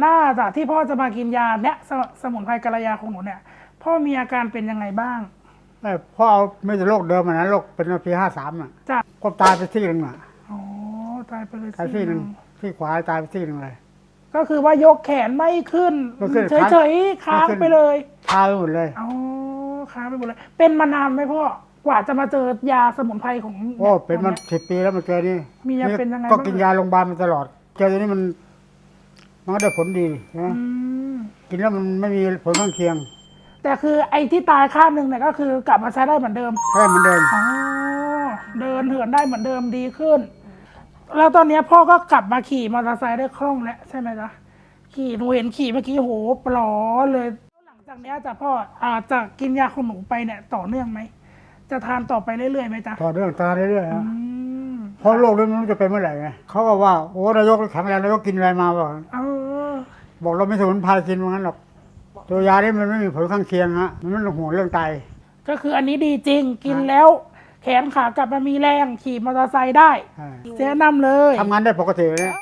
หน้าจากที่พ่อจะมากินยาเนี้ยสสมุนไพรกัลยาของหนูเนี่ย พ่อมีอาการเป็นยังไงบ้างไม่พ่อเอาไม่ใช่โรคเดิมอะนะโรคเป็นปีห้าสามอะจ้ะก็ตายไปที่หนึ่งอะอ๋อตายไปเลยตายที่หนึ่งที่ขวาตายไปที่หนึ่งเลย ก็คือว่ายกแขนไม่ขึ้น ไม่ขึ้นเฉยๆค้างไม่ขึ้น ไปเลยตายไปหมดเลย อ๋อค้างไปหมดเลย เป็นมานานไหมพ่อกว่าจะมาเจอยาสมุนไพรของโอ้เป็นมันตัวยสิบปีแล้วมันเจอนี่มียาเป็นยังไงก็บ้างกินยาโรงพยาบาลมาตลอด เจอตัวนี้มัน มันก็ได้ผลดีใช่ไหมอืมกินแล้วมันไม่มีผลข้างเคียงแต่คือไอ้ที่ตายข้างหนึ่งเนี่ยก็คือกลับมาใช้ได้เหมือนเดิมแค่เหมือนเดิม อ๋อเดินเหินได้เหมือนเดิมดีขึ้น แล้วตอนเนี้ยพ่อก็กลับมาขี่มอเตอร์ไซค์ได้คล่องแล้วใช่ไหมจ๊ะขี่หนูเห็นขี่เมื่อกี้โหปลอเลย หลังจากเนี้ยจะพ่ออาจจะกินยาของหนูไปเนี่ยต่อเนื่องไหม จะทานต่อไปเรื่อยๆไหมจ๊ะต่อเนื่องตาเรื่อยๆอืฮะมเพราะโรคนี้มันไม่รู้จะเป็นเมื่อไหร่ไงเขาก็ว่า โอ้นายกแข็งแรงนายกกินอะไรมาบอกเออ บอกเราไม่สมุนไพรกินว่างั้นหรอก ตัวยานี้มันไม่มีผลข้างเคียงฮะ มันไม่ต้องห่วงเรื่องไต ก็คืออันนี้ดีจริงกินแล้ว แขนขากลับมามีแรงขี่มอเตอร์ไซค์ได้ ใช่แนะนำเลย ทำงานได้ปกติเลยเนี่ย